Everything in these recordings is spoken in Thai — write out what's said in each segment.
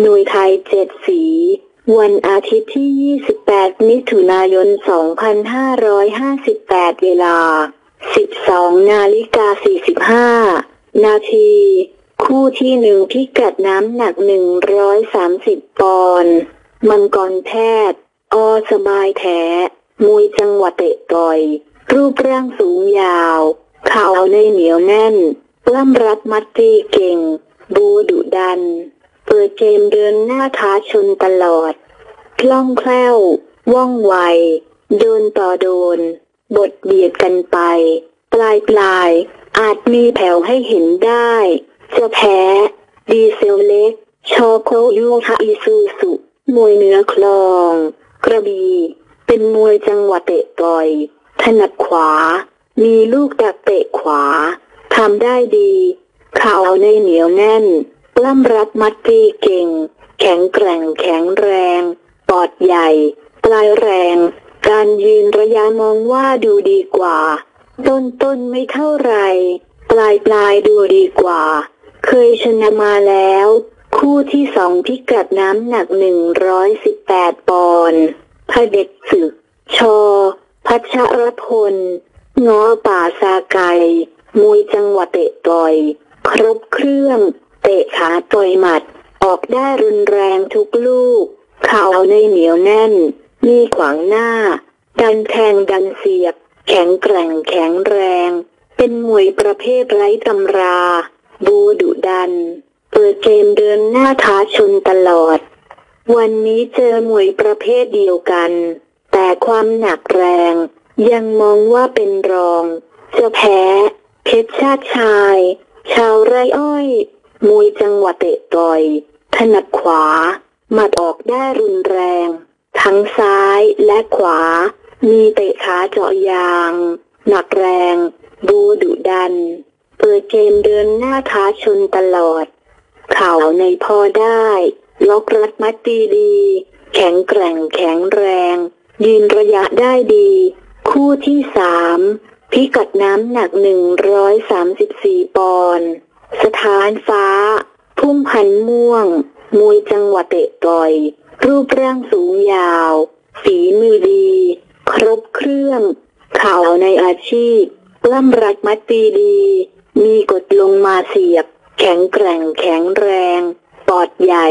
หน่วยไทยเจ็ดสี วันอาทิตย์ที่ 28 มิถุนายน 2558 เวลา 12 นาฬิกา 45 นาที คู่ที่หนึ่งพิกัดน้ำหนัก 130 ปอนด์มังกรแพทย์ อสบายแท้มวยจังหวัดเตะต่อย รูปร่างสูงยาวข่าวในเหนียวแน่นปล้ำรัดมัดตีเก่ง บูดุดัน เปิดเกมเดินหน้าท้าชนตลอด คล่องแคล่ว ว่องไว โดนต่อโดน บทเบียดกันไป ปลายปลาย อาจมีแผ่วให้เห็นได้ จะแพ้ ดีเซลเล็ก ชอโคยูฮาอิซูสุ มวยเนื้อคลอง กระบี่ เป็นมวยจังหวะเตะต่อย ถนัดขวา มีลูกดักเตะขวา ทำได้ดี ข่าวในเหนียวแน่น ล้ำรัดมัดตีเก่ง แข็งแกร่งแข็งแรง ปอดใหญ่ ปลายแรง การยืนระยะมองว่าดูดีกว่า ต้นต้นไม่เท่าไร ปลายปลายดูดีกว่า เคยชนะมาแล้ว คู่ที่สองพิกัดน้ำหนัก118ปอนด์พระเด็จศึก ชอ พัชรพลง้อป่าซาไกมวยจังหวะเตะต่อย ครบเครื่อง เตะขาต่อยหมัด ออกได้รุนแรงทุกลูก เข่าในเหนียวแน่น มีขวางหน้า ดันแทงดันเสียบ แข็งแกร่งแข็งแรง เป็นมวยประเภทไร้ตำรา บูดุดัน เปิดเกมเดินหน้าท้าชนตลอด วันนี้เจอมวยประเภทเดียวกัน แต่ความหนักแรง ยังมองว่าเป็นรอง จะแพ้ เพชรชาติชาย ชาวไร่อ้อย มวยจังหวะเตะต่อย ถนัดขวา หมัดออกได้รุนแรง ทั้งซ้ายและขวา มีเตะขาเจาะยาง หนักแรง บูดุดัน เปิดเกมเดินหน้าท้าชนตลอด เข่าในพอได้ ล็อกรัดมัดตีดี แข็งแกร่งแข็งแรง ยืนระยะได้ดี คู่ที่สามพิกัดน้ำหนัก 134 ปอนด์ สถานฟ้า พุ่มพันม่วง มวยจังหวะเตะต่อย รูปร่างสูงยาว ฝีมือดี ครบเครื่อง ข่าวในอาชีพล้ำรัดมัดตีดี มีกดลงมาเสียบ แข็งแกร่งแข็งแรง ปอดใหญ่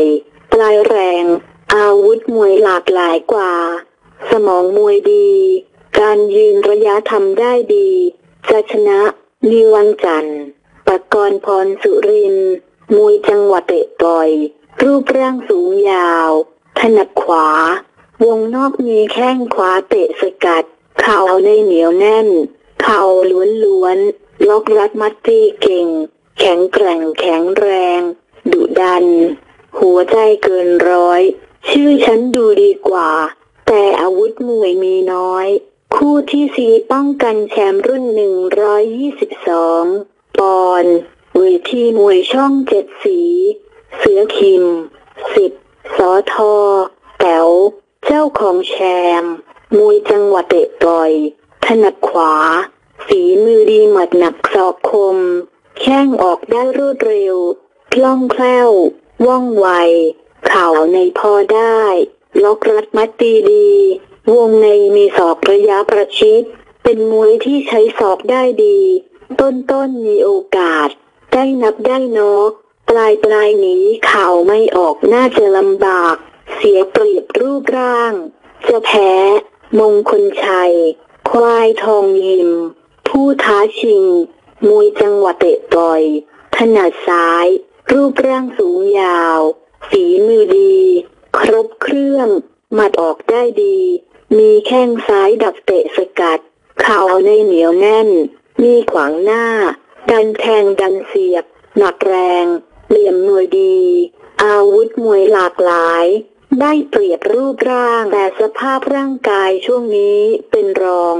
ปลายแรง อาวุธมวยหลากหลายกว่า สมองมวยดี การยืนระยะทำได้ดีจะชนะมีวังจันทร์ ปกรพรสุรินมวยจังหวะเตะต่อย รูปร่างสูงยาว ถนัดขวา วงนอกมีแข้งขวาเตะสกัด เข่าในเหนียวแน่น เข่าล้วนล้วนๆล็อกรัดมัดตีเก่ง แข็งแกร่งแข็งแรง ดุดัน หัวใจเกินร้อย ชื่อฉันดูดีกว่า แต่อาวุธมวยมีน้อย คู่ที่สีป้องกันแชมป์รุ่น 122 ปอนเวทีมวยช่องเจ็ดสี เสือคิม สิบสอทอแต๋วเจ้าของแชมป์มวยจังหวะเตะต่อย ถนัดขวา ฝีมือดีหมัดหนักศอกคม แข้งออกได้รวดเร็ว คล่องแคล่ว ว่องไว เข่าในพอได้ ล็อกรัดมัดตีดี วงในมีศอกระยะประชิด เป็นมวยที่ใช้ศอกได้ดี ต้นต้นมีโอกาส ได้นับได้นก ปลายปลายหนีเข่าไม่ออกน่าจะลำบาก เสียเปรียบรูปร่าง จะแพ้ มงคลชัย ควายทองยิม ผู้ท้าชิง มวยจังหวะเตะต่อย ถนัดซ้าย รูปร่างสูงยาว ฝีมือดี ครบเครื่องหมัดออกได้ดี มีแข้งซ้ายดักเตะสกัด เข่าในเหนียวแน่น มีขวางหน้า ดันแทงดันเสียบ หนักแรง เหลี่ยมมวยดี อาวุธมวยหลากหลาย ได้เปรียบรูปร่างแต่สภาพร่างกายช่วงนี้เป็นรอง